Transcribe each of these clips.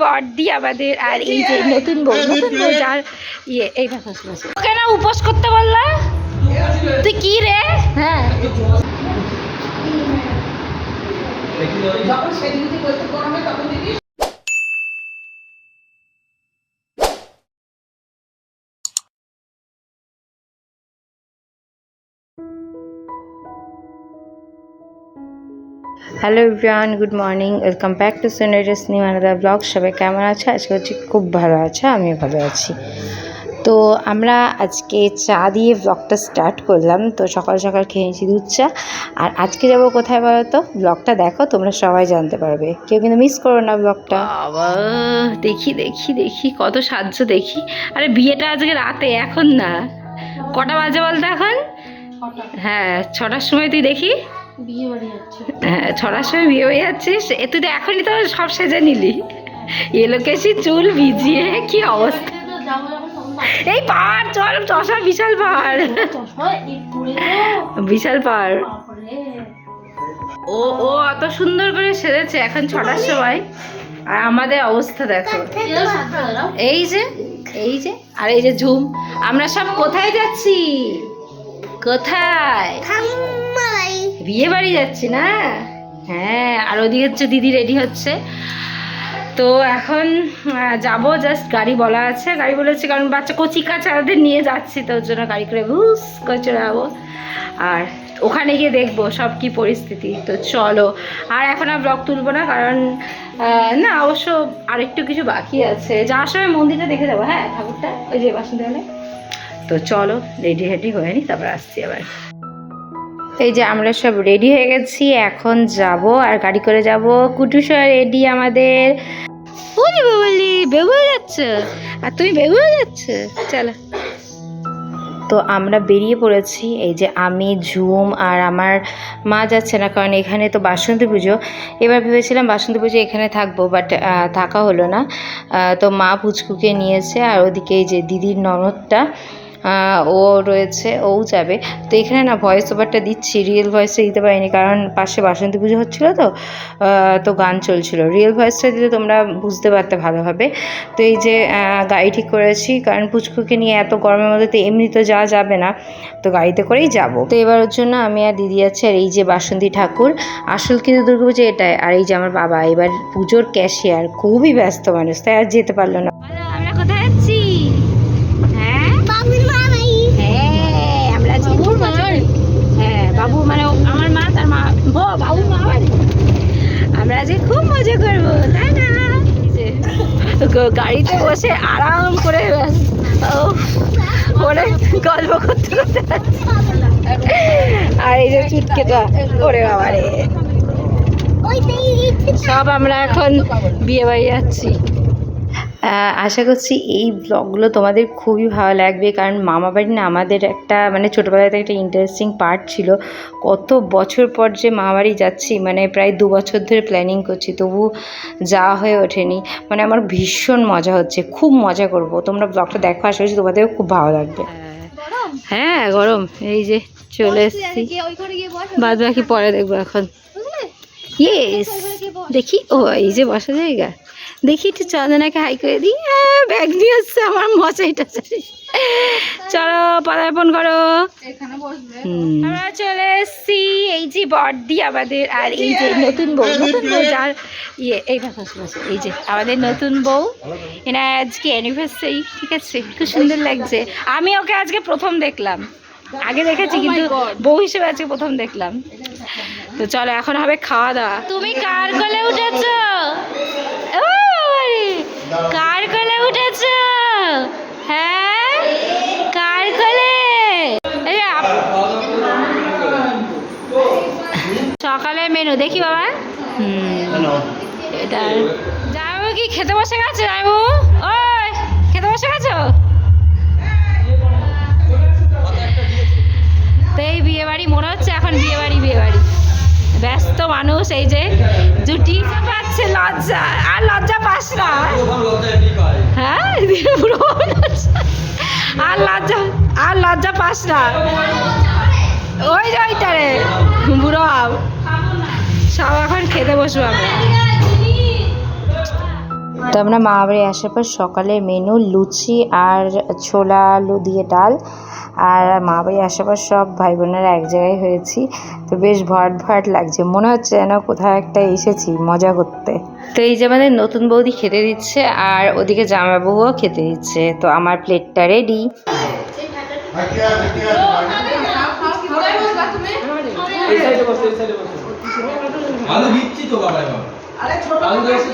বর্দি আমাদের আর এই যে নতুন বউ নতুন বউ যার ইয়ে এই কেন উপোস করতে বললা তুই কি রে? হ্যাঁ। Hello everyone good morning welcome back to সোনারিস new আনাদা ব্লগ সবাই কেমন আছে? আজকে হচ্ছে খুব ভালো আছে আমিও ভালো আছি। তো আমরা আজকে চা দিয়ে ব্লগটা স্টার্ট করলাম। তো সকাল সকাল খেয়ে নিয়েছি দুধ চা। আর আজকে যাব কোথায় বলো তো? ব্লগটা দেখো তোমরা সবাই জানতে পারবে। কেউ কিন্তু মিস করো না ব্লগটা দেখি দেখি দেখি কত সাহায্য দেখি। আরে বিয়েটা আজকে রাতে এখন না। কটা বাজে বলতো এখন? হ্যাঁ ছটার সময় তুই দেখি। বিয়ে বাড়ি যাচ্ছে। হ্যাঁ ছটার সময় বিয়ে হয়ে যাচ্ছিস? এ তুই তো এখনই তো সব সেজে নিলি। এলোকেশি চুল ভিজিয়ে কি অবস্থা? এই পাহাড় চল চশা বিশাল পাহাড়। চশমা এই পরে তো বিশাল পাহাড়। ও ও অত সুন্দর করে সেজেছে এখন ছটার সময়। আর আমাদের অবস্থা দেখো। এই যে এই যে আর এই যে ঝুম। আমরা সব কোথায় যাচ্ছি? কোথায়? বিয়ে বাড়ি যাচ্ছি না? হ্যাঁ আর ওদিকে হচ্ছে দিদি রেডি হচ্ছে। তো এখন যাব জাস্ট গাড়ি বলা আছে। গাড়ি বলেছে কারণ বাচ্চা কচি কাচাদের নিয়ে যাচ্ছি, তো ওর জন্য গাড়ি করে বুস করে চলে যাব আর ওখানে গিয়ে দেখব সব কি পরিস্থিতি। তো চলো, আর এখন আর ব্লগ তুলবো না কারণ না, অবশ্য আরেকটু কিছু বাকি আছে। যাওয়ার সময় মন্দিরটা দেখে যাব হ্যাঁ ঠাকুরটা? ওই যে বাসন্তী তো চলো রেডি হেডি হয়ে নি, তারপর আসছি আবার। এই যে আমরা সব রেডি হয়ে গেছি এখন যাব আর গাড়ি করে যাব। কুটুসা রেডি আমাদের। ওরে বাবালি যাচ্ছে। আর তুমি বেগুয়ে যাচ্ছে? চলো। তো আমরা বেরিয়ে পড়েছি এই যে আমি ঝুম আর আমার মা যাচ্ছে না কারণ এখানে তো বাসন্তী পুজো। এবার ভেবেছিলাম বাসন্তী পুজো এখানে থাকব বাট থাকা হলো না। তো মা পুচকুকে নিয়েছে আর ওদিকে এই যে দিদির ননদটা। ও রয়েছে, ও যাবে। তো এখানে না ভয়েস ওভারটা দিচ্ছি রিয়েল ভয়েসটা দিতে পারিনি, কারণ পাশে বাসন্তী পুজো হচ্ছিল তো তো গান চলছিল। রিয়েল ভয়েসটা দিলে তোমরা বুঝতে পারতে ভালোভাবে তো এই যে গাড়ি ঠিক করেছি, কারণ পুচকুকে নিয়ে এত গরমের মধ্যে তো এমনি তো যাওয়া যাবে না, তো গাড়িতে করেই যাব। তো এবার ওর জন্য আমি আর দিদি আছে, আর এই যে বাসন্তী ঠাকুর, আসল কিন্তু দুর্গাপুজো এটাই, আর এই যে আমার বাবা, এবার পুজোর ক্যাশিয়ার খুবই ব্যস্ত মানুষ, তাই আর যেতে পারল না। আমরা কোথায় যাচ্ছি হ্যাঁ হ্যাঁ আমরা আজকে খুব মজা করি। হ্যাঁ বাবু মানে ও- আমার মা তার মা ও বাবু মা বাড়ি আমরা আজকে খুব মজা করব তাই না? এই যে, গাড়িতে বসে আরাম করে করে গল্প করতে করতে আর এই যে চুটকেটা ওরে বাবা রে সব আমরা এখন বিয়ে বাড়ি যাচ্ছি। আশা করছি এই ব্লগগুলো তোমাদের খুবই ভালো লাগবে। কারণ মামা বাড়ি না আমাদের একটা মানে ছোটোবেলাতে একটা ইন্টারেস্টিং পার্ট ছিল। কত বছর পর যে মামা বাড়ি যাচ্ছি মানে প্রায় দু বছর ধরে প্ল্যানিং করছি তবু যাওয়া হয়ে ওঠেনি। মানে আমার ভীষণ মজা হচ্ছে খুব মজা করব। তোমরা ব্লগটা দেখো আশা করছি তোমাদেরও খুব ভালো লাগবে। হ্যাঁ গরম। এই যে চলে এসেছি। বাদ বাকি পরে দেখব এখন। ইয়েস দেখি ও এই যে বসা জায়গা। দেখি একটু চন্দনাকে হাই করে দিই। হ্যাঁ ব্যাগ নিয়ে আসছে আমার মশাইটা চলো পদার্পণ করো। আমরা চলে এসছি। এই যে বর্দি আমাদের আর এই যে নতুন বউ নতুন বউ যার ইয়ে এই এই যে আমাদের নতুন বউ। এনা আজকে অ্যানিভার্সারি ঠিক আছে? খুব সুন্দর লাগছে। আমি ওকে আজকে প্রথম দেখলাম। আগে দেখেছি কিন্তু বউ হিসেবে আজকে প্রথম দেখলাম। তো চলো এখন হবে খাওয়া দাওয়া। তুমি কার কোলে উঠেছ? কার কোলে উঠেছ? হ্যাঁ? কার কোলে? এই সকালের মেনু দেখি বাবা। এটা যাব কি খেতে বসে গেছে যাব ওই খেতে বসে গেছো? তো এই বিয়ে বাড়ি মনে হচ্ছে এখন বিয়ে বাড়ি বিয়ে বাড়ি ব্যস্ত মানুষ এই যে জুটি পাচ্ছে, লজ্জা। আর লজ্জা পাস না। হ্যাঁ। আর লজ্জা আর লজ্জা পাস না। ওই ওইটারে বুড়ো সব এখন খেতে বসবো আমরা। তো আমরা মা বাড়ি আসার পর সকালের মেনু লুচি আর ছোলা আলু দিয়ে ডাল। আর মা বাড়ি আসার পর সব ভাই বোনেরা এক জায়গায় হয়েছি। তো বেশ ভরাট ভরাট লাগছে। মনে হচ্ছে যেন কোথাও একটা এসেছি মজা করতে। তো এই যে আমাদের নতুন বৌদি খেতে দিচ্ছে আর ওদিকে জামাইবাবুও খেতে দিচ্ছে। তো আমার প্লেটটা রেডি আলু দিচ্ছি তো বাবা এবার আলু দিচ্ছি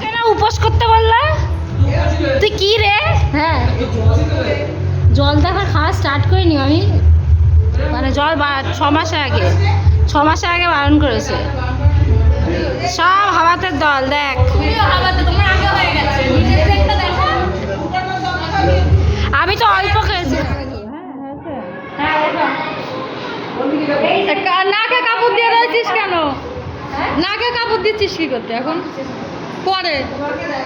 কেন উপোস করতে বললা তুই কি রে? হ্যাঁ। জল তো এখন খাওয়া স্টার্ট করিনি আমি। মানে জল ছ মাস আগে। ছ মাস আগে বারণ করেছে। সব হাওয়াতে দল, দেখ। আমি তো অল্প খেয়েছি নাকে কাপড় দিয়ে রয়েছিস কেন নাকে কাপড় দিচ্ছিস কি করতে এখন পরে ওখানে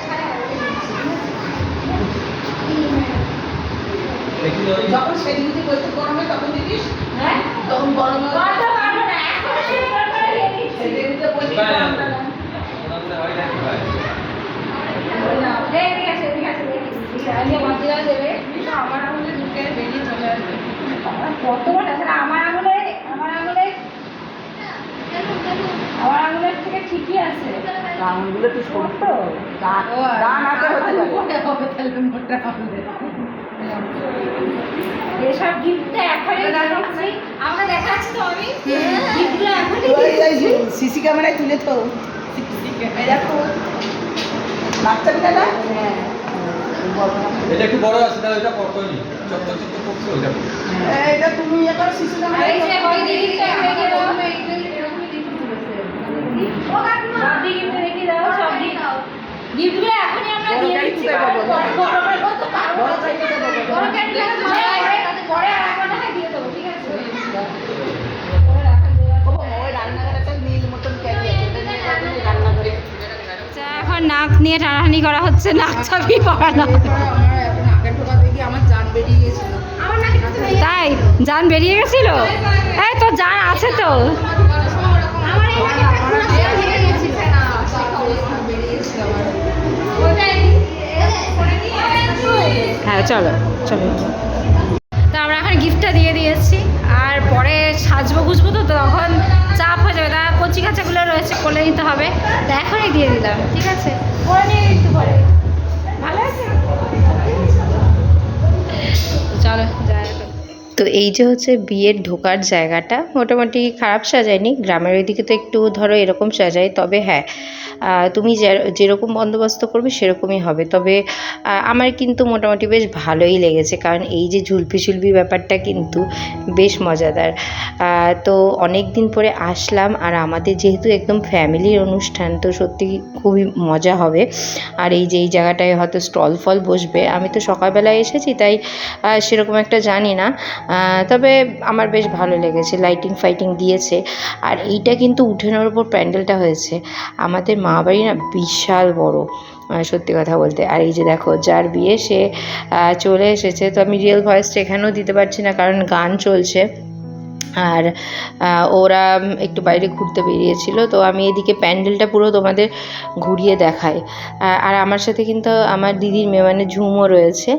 আছে। হয় নাকি ভাই? আমার আঙুলে আমার আঙুলে আমার আঙুলের থেকে ঠিকই আছে। আঙুলগুলো একটু ছোট। ডান ডান হাতে হতে পারে। এসব গিফটটা এখনই দেখাচ্ছি আমরা দেখাচ্ছি তো আমি। গিফটগুলো এখনই ওই ওই সিসি ক্যামেরায় তুলে তো দেখো। বাচ্চা বিড়ালা এটা একটু বড় আছে তাহলে এটা পড়তো নি চত্বর চত্বর করছে ওইটা এটা তুমি এখন সিসি এই যে ওই দিদিটা রেখে দাও। সব গিফট রেখে দাও সব গিফটগুলো এখনই আমরা দিয়ে দিচ্ছি বড় বড় বড় বড় এখন নাক নিয়ে টানাটানি করা হচ্ছে, নাক চাপি পড়ানো। তাই, জান বেরিয়ে গেছিল? এই তো জান আছে তো। হ্যাঁ চলো চলো। তো আমরা এখন গিফটটা দিয়ে দিয়েছি। আর পরে সাজবো গুজবো তো তো তখন চাপ হয়ে যাবে। তা কচি কাচাগুলো রয়েছে, কোলে নিতে হবে। তা এখনই দিয়ে দিলাম, ঠিক আছে? পরে নিয়ে একটু পরে। তো এই যে হচ্ছে বিয়ের ঢোকার জায়গাটা মোটামুটি খারাপ সাজায়নি, গ্রামের ওইদিকে তো একটু ধরো এরকম সাজায়, তবে হ্যাঁ তুমি যেরকম বন্দোবস্ত করবে সেরকমই হবে। তবে আমার কিন্তু মোটামুটি বেশ ভালোই লেগেছে, কারণ এই যে ঝুলপি ঝুলপি ব্যাপারটা কিন্তু বেশ মজাদার। তো অনেক দিন পরে আসলাম, আর আমাদের যেহেতু একদম ফ্যামিলির অনুষ্ঠান, তো সত্যি খুবই মজা হবে। আর এই যে, এই জায়গাটায় হয়তো স্টল ফল বসবে, আমি তো সকালবেলায় এসেছি, তাই সেরকম একটা জানি না। তবে আমার বেশ ভালো লেগেছে লাইটিং ফাইটিং দিয়েছে। আর এইটা কিন্তু উঠোনের ওপর প্যান্ডেলটা হয়েছে। আমাদের মা বাড়ি না বিশাল বড় সত্যি কথা বলতে। আর এই যে দেখো, যার বিয়ে সে চলে এসেছে। তো আমি রিয়েল ভয়েসটা এখানেও দিতে পারছি না, কারণ গান চলছে। আর ওরা একটু বাইরে ঘুরতে বেরিয়েছিল, তো আমি এদিকে প্যান্ডেলটা পুরো তোমাদের ঘুরিয়ে দেখাই। আর আমার সাথে কিন্তু আমার দিদির মেয়ে মানে ঝুমও রয়েছে।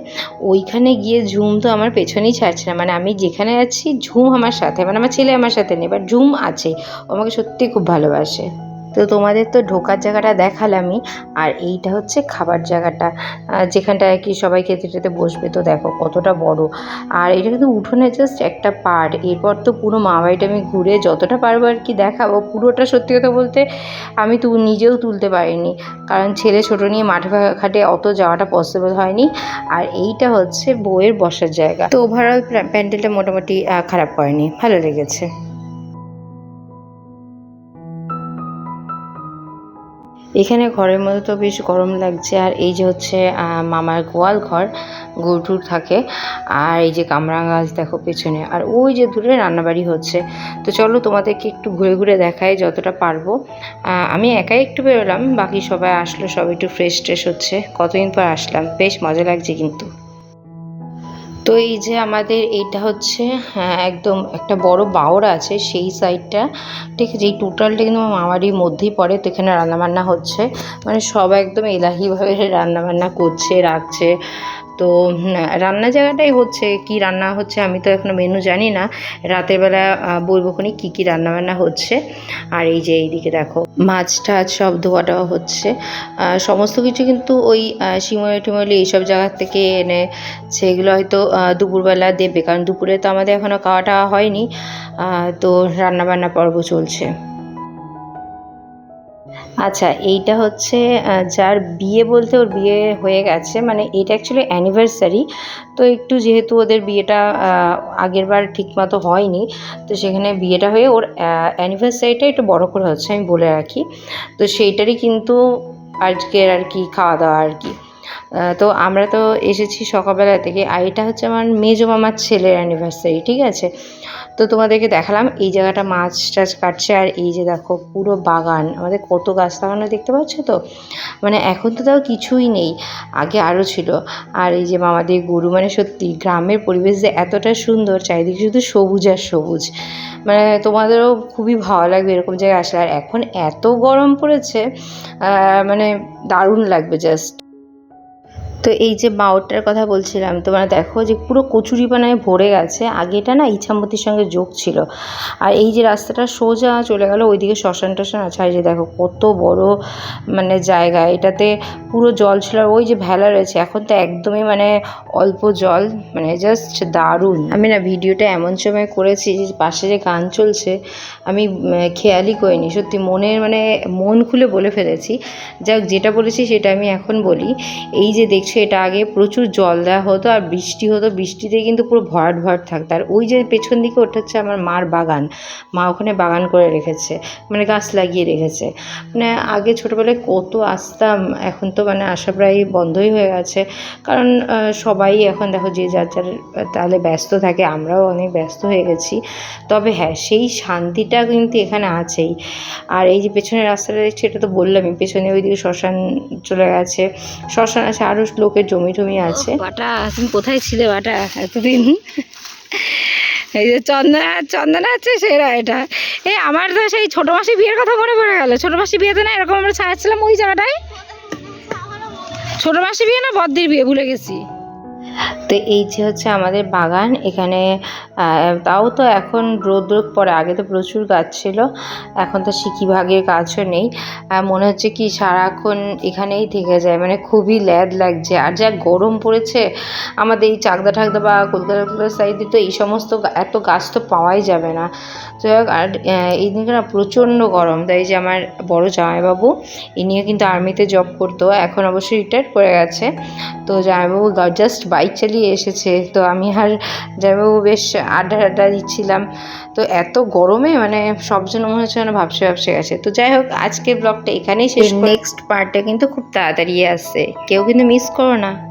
ওইখানে গিয়ে ঝুম তো আমার পেছনেই ছাড়ছে না মানে আমি যেখানে আছি, ঝুম আমার সাথে মানে আমার ছেলে আমার সাথে নেই বাট ঝুম আছে। আমাকে সত্যি খুব ভালোবাসে। তো তোমাদের তো ঢোকার জায়গাটা দেখালামই, আর এইটা হচ্ছে খাবার জায়গাটা। যেখানটায় কি সবাই খেতে খেতে বসবে, তো দেখো কতটা বড়। আর এটা কিন্তু উঠোনে জাস্ট একটা পার্ট এরপর তো পুরো মা বাড়িটা আমি ঘুরে যতটা পারব আর কি দেখাবো। পুরোটা সত্যি কথা বলতে আমি তো, নিজেও তুলতে পারিনি। কারণ ছেলে ছোটো নিয়ে মাঠে ঘাটে অত যাওয়াটা পসিবল হয়নি। আর এইটা হচ্ছে বইয়ের বসার জায়গা। তো ওভারঅল প্যান্ডেলটা মোটামুটি খারাপ করেনি ভালো লেগেছে। এখানে ঘরের মধ্যে তো বেশ গরম লাগছে, আর এই যে হচ্ছে মামার গোয়াল ঘর গরুটুর থাকে, আর এই যে কামরা গাছ দেখো পেছনে, আর ওই যে দূরে রান্নাবাড়ি হচ্ছে। তো চলো তোমাদেরকে একটু ঘুরে ঘুরে দেখাই যতটা পারব। আমি একাই একটু বেরোলাম, বাকি সবাই আসলো, সব একটু ফ্রেশ ট্রেশ হচ্ছে, কতদিন পর আসলাম, বেশ মজা লাগছে কিন্তু। তো এই যে আমাদের এইটা হচ্ছে হ্যাঁ, একদম একটা বড় বাওর আছে সেই সাইডটা ঠিক আছে এই টোটালটা কিন্তু আমার মামারই মধ্যেই পড়ে তো এখানে রান্নাবান্না হচ্ছে। মানে সব একদম এলাহিভাবে রান্নাবান্না করছে রাখছে। তো রান্না জায়গাটাই হচ্ছে কি রান্না হচ্ছে আমি তো এখনও মেনু জানি না। রাতের বেলা আহ, বলব খনি কী কী রান্নাবান্না হচ্ছে। আর এই যে এইদিকে দেখো মাছ টাছ সব ধোয়া টোয়া হচ্ছে। সমস্ত কিছু কিন্তু ওই শিমলি টিমলি এইসব জায়গার থেকে এনে সেগুলো হয়তো দুপুরবেলা দেবে। কারণ দুপুরে তো আমাদের এখনও খাওয়া টাওয়া হয়নি। তো রান্নাবান্না পর্ব চলছে। আচ্ছা এইটা হচ্ছে যার বিয়ে বলতে ওর বিয়ে হয়ে গেছে মানে এটা অ্যাকচুয়ালি অ্যানিভার্সারি তো একটু যেহেতু ওদের বিয়েটা আগের বার ঠিকমতো হয়নি, তো সেখানে বিয়েটা হয়ে ওর অ্যানিভার্সারিটা একটু বড় করে হচ্ছে, আমি বলে রাখি। তো সেইটারই কিন্তু আজকের আর কি খাওয়া দাওয়া আর কি। তো আমরা তো এসেছি সকালবেলা থেকে, আর এটা হচ্ছে আমার মেজো মামার ছেলের অ্যানিভার্সারি ঠিক আছে? তো তোমাদেরকে দেখালাম, এই জায়গাটা মাছ টাছ কাটছে আর এই যে দেখো পুরো বাগান, আমাদের কত গাছ লাগানো দেখতে পাচ্ছ তো? মানে এখন তো তাও কিছুই নেই, আগে আরও ছিল। আর এই যে মামাদের গরু মানে সত্যি গ্রামের পরিবেশ যে এতটা সুন্দর, চারিদিকে শুধু সবুজ আর সবুজ। মানে তোমাদেরও খুবই ভালো লাগবে এরকম জায়গায় আসলে। আর এখন এত গরম পড়েছে মানে দারুণ লাগবে জাস্ট তো এই যে বাউটার কথা বলছিলাম, তোমরা দেখো যে পুরো কচুরিপানায় ভরে গেছে। আগেটা না ইছামতির সঙ্গে যোগ ছিল। আর এই যে রাস্তাটা সোজা চলে গেল, ওইদিকে শ্মশান টশান আছে। যে দেখো কত বড় মানে জায়গা। এটাতে পুরো জল ছিল। আর ওই যে ভেলা রয়েছে, এখন তো একদমই মানে অল্প জল মানে জাস্ট দারুণ। আমি না ভিডিওটা এমন সময় করেছি যে পাশে যে গান চলছে, আমি খেয়ালই করিনি। সত্যি মনের মানে মন খুলে বলে ফেলেছি। যাক, যেটা বলেছি সেটা আমি এখন বলি। এই যে দেখছ এটা আগে প্রচুর জল দেওয়া হতো আর বৃষ্টি হতো। বৃষ্টিতে কিন্তু পুরো ভরাট ভরাট থাকতো। আর ওই যে পেছন দিকে ওটা হচ্ছে আমার মার বাগান। মা ওখানে বাগান করে রেখেছে মানে গাছ লাগিয়ে রেখেছে। মানে আগে ছোটোবেলায় কত আসতাম, এখন তো মানে আসা প্রায় বন্ধই হয়ে গেছে। কারণ সবাই এখন দেখো যে যার যার তাহলে ব্যস্ত থাকে, আমরাও অনেক ব্যস্ত হয়ে গেছি। তবে হ্যাঁ সেই শান্তিটা কিন্তু এখানে আছেই। আর এই যে পেছনের রাস্তাটা দেখছি, এটা তো বললামই, পেছনে ওইদিকে শ্মশান চলে গেছে। শ্মশান আছে আরও লোকের জমি টমি আছে। বাটা তুমি কোথায় ছিলে বাটা? এতদিন। এই যে চন্দনা চন্দনা আছে সেরা এটা। এই আমার তো সেই ছোটো মাসি বিয়ের কথা মনে পড়ে গেল। ছোটো মাসি বিয়েতে না এরকম আমরা ছাড়াচ্ছিলাম ওই জায়গাটায়। ছোটো মাসি বিয়ে না বদ্দির বিয়ে ভুলে গেছি। তো এই যে হচ্ছে আমাদের বাগান, এখানে তাও তো এখন রোদ রোদ পড়ে আগে তো প্রচুর গাছ ছিল, এখন তো ভাগের গাছও নেই। মনে হচ্ছে কি সারাক্ষণ এখানেই থেকে যায় মানে খুবই ল্যাদ লাগছে। আর যা গরম পড়েছে, আমাদের এই চাকদা ঠাকদা বা কলকাতা সাইডে তো এই সমস্ত এত গাছ তো পাওয়াই যাবে না। তো আর এই দিনকে না প্রচণ্ড গরম। তাই যে আমার বড় জামাইবাবু, ইনিও কিন্তু আর্মিতে জব করতো, এখন অবশ্যই রিটায়ার করে গেছে। তো জামাইবাবু জাস্ট বাইক চালিয়ে এসেছে। তো আমি আর যাইবাবু বেশ আড্ডা আড্ডা দিচ্ছিলাম। তো এত গরমে মানে সব যেন মনে হচ্ছে যেন ভাবছে ভাবছে গেছে। তো যাই হোক আজকের ব্লগটা এখানেই শেষ নেক্সট পার্টটা কিন্তু খুব তাড়াতাড়ি আসছে। কেউ কিন্তু মিস করো না।